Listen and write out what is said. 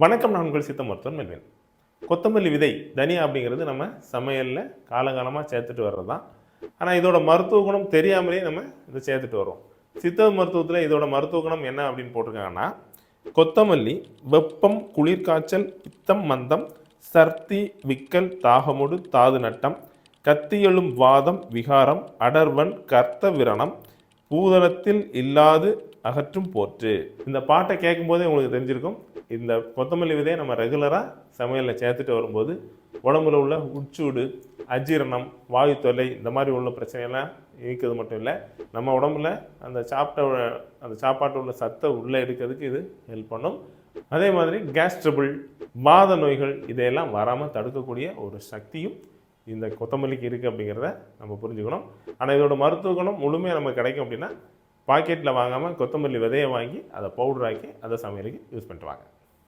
வணக்கம் நான் உங்கள் சித்த மருத்துவன் மெல்வேன். கொத்தமல்லி விதை தனியா அப்படிங்கிறது நம்ம சமையலில் காலகாலமாக சேர்த்துட்டு வர்றது தான் ஆனால் இதோட மருத்துவ குணம் தெரியாமலே நம்ம இதை சேர்த்துட்டு வரோம் சித்த மருத்துவத்தில் இதோட மருத்துவ குணம் என்ன அப்படின்னு போட்டிருக்காங்கன்னா கொத்தமல்லி வெப்பம் குளிர்காய்ச்சல் பித்தம் மந்தம் சர்த்தி விக்கல் தாகமுடு தாது நட்டம் கத்தியெழும் வாதம் விகாரம் அடர்வன் கர்த்த விரணம் பூதளத்தில் இல்லாது அகற்றும் போற்று. இந்த பாட்டை கேட்கும்போதே உங்களுக்கு தெரிஞ்சிருக்கும். இந்த கொத்தமல்லி விதையை நம்ம ரெகுலராக சமையலில் சேர்த்துட்டு வரும்போது உடம்புல உள்ள உட்சூடு அஜீரணம் வாயு தொல்லை இந்த மாதிரி உள்ள பிரச்சனையெல்லாம் இருக்கிறது மட்டும் இல்லை. நம்ம உடம்புல அந்த சாப்பிட்ட அந்த சாப்பாட்டில் உள்ள சத்தை உள்ளே எடுக்கிறதுக்கு இது ஹெல்ப் பண்ணும். அதே மாதிரி கேஸ் ட்ரபிள் வாத நோய்கள் இதையெல்லாம் வராமல் தடுக்கக்கூடிய ஒரு சக்தியும் இந்த கொத்தமல்லிக்கு இருக்குது அப்படிங்கிறத நம்ம புரிஞ்சுக்கணும். ஆனால் இதோட மருத்துவ குணம் முழுமையாக நமக்கு கிடைக்கும் அப்படின்னா பாக்கெட்டில் வாங்காமல் கொத்தமல்லி விதையை வாங்கி அதை பவுடர் ஆக்கி அதை சமையலுக்கு யூஸ் பண்ணிட்டு வாங்க.